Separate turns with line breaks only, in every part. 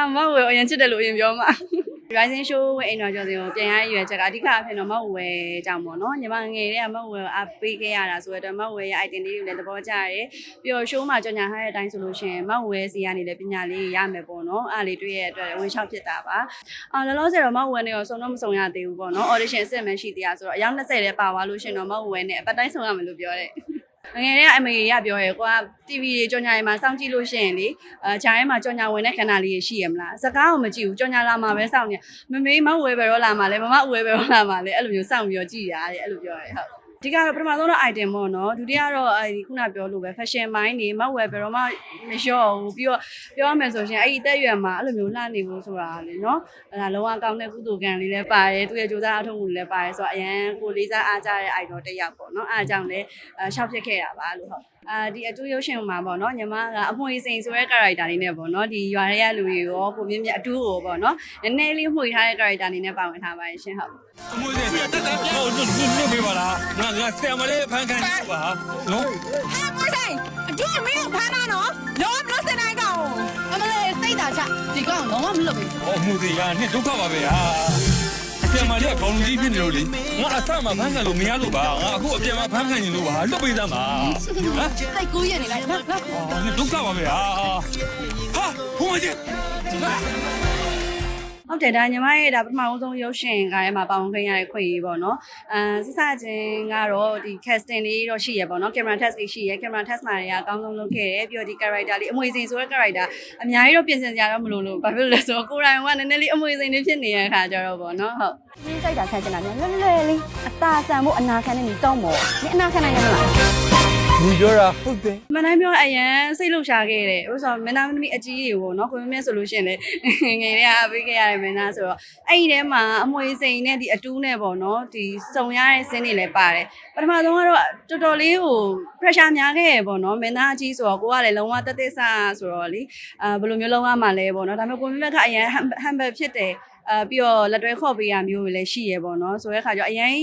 အာမဟုတ်ဝယ်အရင်ချစ်တယ်လို့အရင်ပြောမှာ Rising Show ဝယ်အိမ်တော်ကျော်စင်ကိုပြန်ရရွယ်ချက်ကအဓိကအဖြစ်တော့မဟုတ်ဝယ်ကြောင့်ပေါ့နော်ညီမငယ်တဲ့ကမဟုတ်ဝယ်အားပေးခဲ့ရတာဆိုတော့မဟုတ်ဝယ်ရဲ့ item လေးတွေလည်းသဘောကျရတယ်ပြီးတော့ show မှာကြော်ညာထားတဲ့အတိုင်းဆိုလို့ရှိရင်မဟုတ်ဝယ်စီကနေလည်းပညာလေးရမယ်ပေါ့နော်အားလေးတွေ့ရတဲ့အတွက်ဝင်လျှောက်ဖြစ်တာပါအာလောလောဆယ်တော့မဟုတ်ဝယ်နဲ့တော့စုံတော့မစုံရသေးဘူးပေါ့နော် audition အစ်မှန်ရှိသေးတာဆိုတော့အယောက်20တဲ့ပါသွားလို့ရှိရင်တော့မဟုတ်ဝယ်နဲ့အပတ်တိုင်းစုံရမယ်လို့ပြောတ ယ်ငယ်တဲ့အမေရပြောရဲကွာ TV တွေကြော်ညာတွေမှာစောင့်ကြည့်လို့ရှိရင်လေအဲဂျာရဲမှာကြော်ညာဝင်တဲ့ခဏလေးရှိရမလားစကားကိုမကြည့်ဘူးကြော်ညာလာမှာပဲစောင့်နေမမေမဝဲပဲတော့လာမှာလဲမမဝဲပဲတော့လာမှာလဲအဲ့လိုမျိုးစောင့်ပြီးတော့ကြည့်ရတယ်အဲ့လိုပြောရဲဟုတ် ဒီကတော့ပထမဆုံးတော့ item ပေါ့နော်ဒုတိယတော့အဲဒီခုနပြောလို့ပဲ fashion mind နေမဝယ်ဘယ်တော့မှမလျှော့ဘူးပြီးတော့ပြောရမယ်ဆိုရင်အဲ့ဒီအသက်အရွယ်မှာအဲ့လိုမျိုးလှနေဖို့ဆိုတာလေနော်အဲ့ဒါလောကကောင်းတဲ့ကုသိုလ်ကံလေးလည်းပါတယ်သူရဲ့ကြိုးစားအထောက်အကူလည်းပါတယ်ဆိုတော့အရန်ကိုလေးစားအားကြတဲ့ item တစ်ယောက်ပေါ့နော်အားအကြောင်းလည်းအဲရှောက်ဖြစ်ခဲ့တာပါလို့ဟုတ်အာဒီအတူရုပ်ရှင်မှာပေါ့နော်ညီမကအမွှေစိန်ဆိုတဲ့ character လေးနဲ့ပေါ့နော်ဒီရွာရဲကလူတွေရောကိုမြင့်မြတ်အတူကိုပေါ့နော်နည်းနည်းလေးမှွေထားတဲ့ character အနေနဲ့ပါဝင်ထားပါတယ်ရှင်ဟုတ်
အမွေးတက်တက်တက်ဟိုလွတ်လွတ်လွတ်ပေးပါလားငါငါဆရာမလေးဖန်ခံပါနော်
ဟာမွေးဆိုင်အတူမင်းကိုဖမ်းတာနော်လောမလို့စနေကောင်
အမလေးစိတ်သာချဒီကောင်လုံးဝမလွတ်ဘူး
ဟောမှုသေးရနှစ်ဒုက္ခပါပဲဟာ ဆရာမလေးကခေါင်းကြီးဖြစ်နေလို့လေငါအဆမဖန်ခံလို့မရလို့ပါငါအခုအပြင်မှာဖန်ခံနေလို့ပါလွတ်ပေးသမ်းပါဟမ်
စိတ်ကူးရနေလိုက်ဟာဟာ
အော်နှစ်ဒုက္ခပါပဲဟာဟာဟိုမကြီး
ဟုတ်တယ်ဒါညီမရဲ့ဒါပထမဆုံးရုပ်ရှင်ကားထဲမှာပါဝင်ခွင့်ရတဲ့ခွင့်ရေးပေါ့နော်အဲစစချင်းကတော့ဒီ casting လေးတော့ရှိရပေါ့နော် camera test လေးရှိရ camera test မှာတွေကအကောင်းဆုံးလုပ်ခဲ့တယ်ပြီးတော့ဒီ character လေးအမွေစိန်ဆိုတဲ့ character အများကြီးတော့ပြင်ဆင်ကြရတော့မလို့လို့ဘာဖြစ်လို့လဲဆိုတော့ကိုယ်တိုင်ကနည်းနည်းလေးအမွေစိန်လေးဖြစ်နေတဲ့အခါကျတော့ပေါ့နော်ဟုတ်
ဒီစိတ်သာခံချင်တာလွယ်လွယ်လေးအตาဆန်ဖို့အနာခံနေနေတောင်းမော်နင်အနာခံနိုင်ရမလား
ဒီ ပြောတာဟုတ်တယ်
မနိုင်ပြောအရန်စိတ်လှုပ်ရှားခဲ့တယ်ဥစ္စာမင်းသားမင်းသမီးအကြီးတွေပေါ့နော်ကိုမင်းမင်းဆိုလို့ရှိရင်လေငယ်တွေကပေးခဲ့ရတဲ့မင်းသားဆိုတော့အဲ့ဒီထဲမှာအမွေစိန်နဲ့ဒီအတူးနဲ့ပေါ့နော်ဒီစုံရတဲ့စင်းတွေလည်းပါတယ်ပထမဆုံးကတော့တော်တော်လေးဟို pressure များခဲ့ရပေါ့နော်မင်းသားအကြီးဆိုတော့ကိုကလည်းလုံးဝတက်တက်ဆဆိုတော့လေအာဘယ်လိုမျိုးလုံးဝမှလဲပေါ့နော်ဒါပေမဲ့ကိုမင်းမင်းကအရန် humble ဖြစ်တယ် အာပြီးတော့လက်တွဲခေါ်ပေးရမျိုးတွေလည်းရှိရပေါ့နော်ဆိုတဲ့အခါကျတော့အရင်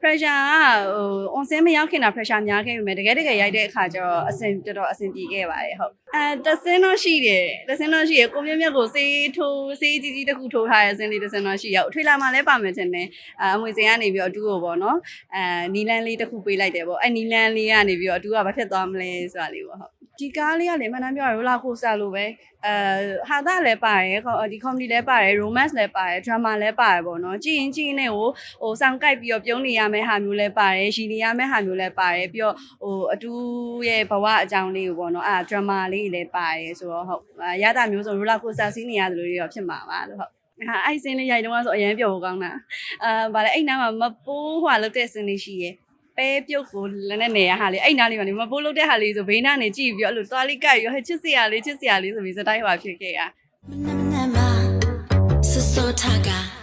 pressure ကဟို on scene မရောက်ခင်တာ pressure များခဲ့ပြီမဲ့တကယ်တကယ်ရိုက်တဲ့အခါကျတော့အဆင်တော်တော်အဆင်ပြေခဲ့ပါတယ်ဟုတ်အဲတဆင်းတော့ရှိတယ်တဆင်းတော့ရှိရကိုမြတ်မြတ်ကိုစေးထိုးစေးကြီးကြီးတစ်ခုထိုးထားတဲ့ဆင်းလေးတဆင်းတော့ရှိရထွေလာမှလည်းပါမယ်ထင်တယ်အအမွေစင်ကနေပြီးတော့အတူကိုပေါ့နော်အဲနီလန်းလေးတစ်ခုပေးလိုက်တယ်ပေါ့အဲနီလန်းလေးကနေပြီးတော့အတူကဘာဖြစ်သွားမလဲဆိုတာလေးပေါ့ဟုတ် ဒီကားလေးကလည်းမှန်တမ်းပြောရရိုလာကိုစတာလို့ပဲအဲဟာတာလည်းပါတယ်ခေါဒီ comedy လည်းပါတယ် romance လည်းပါတယ် drama လည်းပါတယ်ပေါ့နော်ကြည့်ရင်ကြည့်ရင်လည်းဟိုဟိုစောင့်ကိုက်ပြီးတော့ပြုံးနေရမယ့်ဟာမျိုးလည်းပါတယ်ရှီနေရမယ့်ဟာမျိုးလည်းပါတယ်ပြီးတော့ဟိုအတူရဲ့ဘဝအကြောင်းလေးကိုပေါ့နော်အဲ drama လေးလည်းပါတယ်ဆိုတော့ဟုတ်အဲရတာမျိုးဆို roller coaster စီးနေရတယ်လို့ရောဖြစ်မှာပါလို့ဟုတ်ဟာအဲ့စင်းလေးရိုက်တော့ဆိုအရင်ပြောဖို့ကောင်းတာအာဗါလေအဲ့နားမှာမပိုးဟွာလောက်တဲ့စင်းလေးရှိရဲ့ ပဲပြုတ်ကိုလည်းနဲ့နေရဟာလေအဲ့နားလေးမှာနေမပိုးလောက်တဲ့ဟာလေးဆိုဘေးနားနေကြည့်ပြီးတော့အဲ့လိုသွားလေးကြိုက်ရောဟဲ့ချစ်စရာလေးချစ်စရာလေးဆိုပြီးစတိုင်းဟွာဖြစ်ခဲ့ရ
So so taga Baby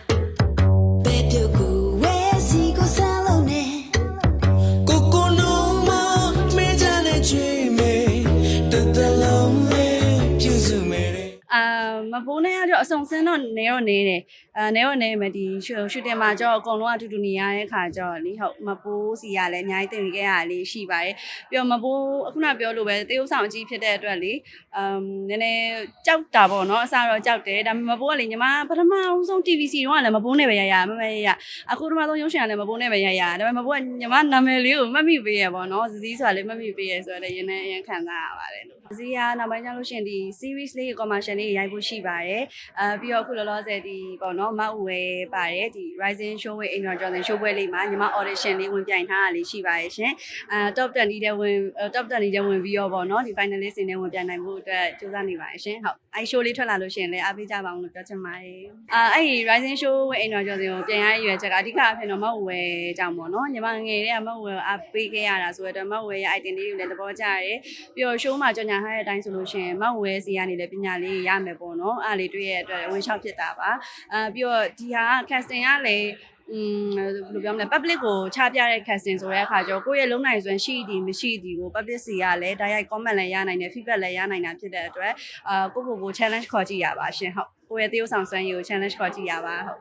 မပိုးနဲ့ကတော့အစုံစင်းတော့နေတော့နေတယ်အာနေတော့နေမယ်ဒီရှူရှူတင်မှာကျတော့အကုန်လုံးအတူတူနေရတဲ့ခါကျတော့လေဟုတ်မပိုးစီကလည်းအများကြီးတင်ခဲ့ရတာလေးရှိပါတယ်ပြီးတော့မပိုးအခုနပြောလို့ပဲတေးဥဆောင်အကြီးဖြစ်တဲ့အတွက်လေအမ်နည်းနည်းကြောက်တာပေါ့နော်အစားတော့ကြောက်တယ်ဒါပေမဲ့မပိုးကလေညီမပထမဆုံး TVC တော့ကလည်းမပိုးနဲ့ပဲရရမမရရအခုပထမဆုံးရုပ်ရှင်ကလည်းမပိုးနဲ့ပဲရရဒါပေမဲ့မပိုးကညီမနာမည်လေးကိုမှတ်မိပေးရပေါ့နော်ဇီးဆိုတာလေးမှတ်မိပေးရဆိုတော့လည်းရင်းနဲ့အရင်ခံစားရပါတယ်လို့ ဇီးကနောက်ပိုင်းကျလို့ရှိရင်ဒီ series လေး commercial လေးရိုက်ဖို့ရှိပါတယ်အာပြီးတော့အခုလောလောဆယ်ဒီပေါ့နော်မအူဝဲပါတယ်ဒီ Rising Show ဝင်အိမ်တော်ကျော်စင် show ပွဲလေးမှာညီမ audition လေးဝင်ပြိုင်ထားတာလေးရှိပါတယ်ရှင်အာ top 10လေးတဲ့ဝင် top 10လေးတဲ့ဝင်ပြီးတော့ပေါ့နော်ဒီ finalist တွေနဲ့ဝင်ပြိုင်နိုင်ဖို့အတွက်ကြိုးစားနေပါတယ်ရှင်ဟုတ်အဲ show လေးထွက်လာလို့ရှိရင်လည်းအားပေးကြပါအောင်လို့ပြောချင်ပါတယ်အာအဲ့ဒီ Rising Show ဝင်အိမ်တော်ကျော်စင်ကိုပြန်ရရွယ်ချက်ကအဓိကအဖြစ်တော့မအူဝဲကြောင့်ပေါ့နော်ညီမငယ်တဲ့ကမအူဝဲအားပေးခဲ့ရတာဆိုတော့မအူဝဲရဲ့ item လေးတွေလည်းသဘောကျရတယ်ပြီးတော့ show မှာကြော်ညာထားတဲ့အတိုင်းဆိုလို့ရှိရင်မအူဝဲစီကနေလည်းပညာလေးရမယ်ပေါ့နော်အားလေးတွေ့ရတဲ့အတွက်ဝင်လျှောက်ဖြစ်တာပါအာပြီးတော့ဒီဟာ casting ကလည်းอืมဘယ်လိုပြောမလဲ public ကိုချပြတဲ့ casting ဆိုတဲ့အခါကျတော့ကိုယ့်ရဲ့လုံနိုင်စွမ်းရှိသည်မရှိသည်ကို public စီကလည်း direct comment လည်းရနိုင်တယ် feedback လည်းရနိုင်တာဖြစ်တဲ့အတွက်အာကိုယ့်ကိုယ်ကို challenge ခေါ်ကြည့်ရပါရှင်ဟုတ်ကိုယ့်ရဲ့သရုပ်ဆောင်စွမ်းရည်ကို challenge ခေါ်ကြည့်ရပါဟုတ်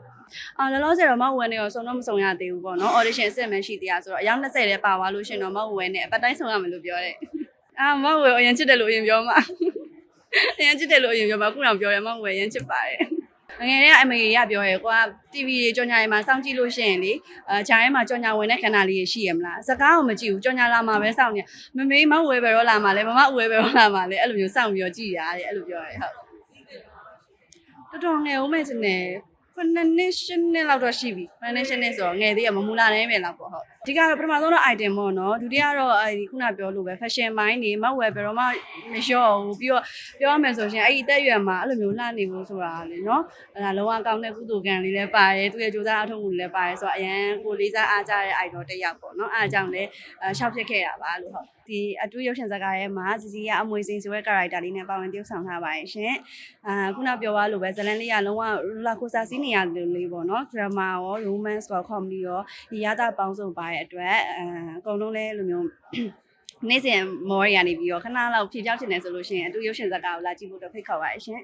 အာလောလောဆယ်တော့မဟုတ်ဝဲနေတော့စုံတော့မစုံရသေးဘူးပေါ့နော် audition အစ်မှန်ရှိသေးတာဆိုတော့အယောက်20တဲ့ပါသွားလို့ရှင်တော့မဟုတ်ဝဲနေအပတ်တိုင်းစုံရမယ်လို့ပြောတယ် အာမဟုတ်ဝဲအရင်ချစ်တယ်လို့အရင်ပြောမှာအရင်ချစ်တယ်လို့အရင်ပြောပါခုနကပြောတယ်မဟုတ်ဝယ်ရင်ချစ်ပါတယ်ငယ်တဲ့အမေရပြောရဲကွာ TV တွေကြော်ညာတွေမှာစောင့်ကြည့်လို့ရှိရင်လေအဲဂျာထဲမှာကြော်ညာဝင်တဲ့ခဏလေးရှိရမလားစကားကိုမကြည့်ဘူးကြော်ညာလာမှာပဲစောင့်နေမမေမဝယ်ဘယ်တော့လာမှာလဲမမဝယ်ဘယ်တော့လာမှာလဲအဲ့လိုမျိုးစောင့်ပြီးတော့ကြည့်ရတယ်အဲ့လိုပြောရဲဟုတ်တော်တော်ငယ်ဦးမဲ့စနေခုနှစ်နှစ်ရှစ်နှစ်လောက်တော့ရှိပြီခုနှစ်နှစ်ရှစ်နှစ်ဆိုတော့ငယ်သေးရမမူလာနေမယ်လားပေါ့ဟုတ် အဓိကတော့ပထမဆုံးတော့ item ပေါ့နော်ဒုတိယတော့အဲဒီခုနပြောလို့ပဲ fashion မိုင်းနေမဝယ်ဘယ်တော့မှမလျှော့ဘူးပြီးတော့ပြောရမယ်ဆိုရင်အဲ့ဒီအသက်အရွယ်မှာအဲ့လိုမျိုးလှနေဖို့ဆိုတာလေနော်အဲ့ဒါလုံးဝကောင်းတဲ့ကုသိုလ်ကံလေးလည်းပါတယ်သူရဲ့ကြိုးစားအထောက်အကူလေးလည်းပါတယ်ဆိုတော့အရန်ကိုလေးစားအားကြတဲ့ idol တစ်ယောက်ပေါ့နော်အားအကြောင်းလည်းအဲရှောက်ဖြစ်ခဲ့တာပါလို့ဟုတ်ဒီအတူရုပ်ရှင်ဇာတ်ကားရဲ့မှာစီစီကအမွေစိန်ဆိုတဲ့ character လေးနဲ့ပါဝင်တရုပ်ဆောင်ထားပါရဲ့ရှင်အာခုနပြောသွားလို့ပဲဇလန်လေးကလုံးဝ roller coaster စီးနေရလိုလေးပေါ့နော် drama ရော romance ရော comedy ရောဒီရတာပေါင်းစုံပါရဲ့အတွက်အဲအကုန်လုံးလည်းလိုမျိုးနေ့စဉ်မော်ရရနေပြီးတော့ခဏလောက်ဖြေပြောက်ချင်တယ်ဆိုလို့ရှိရင်အတူရုပ်ရှင်ဇာတ်ကားကိုလာကြည့်ဖို့တော့ဖိတ်ခေါ်ပါရရှင်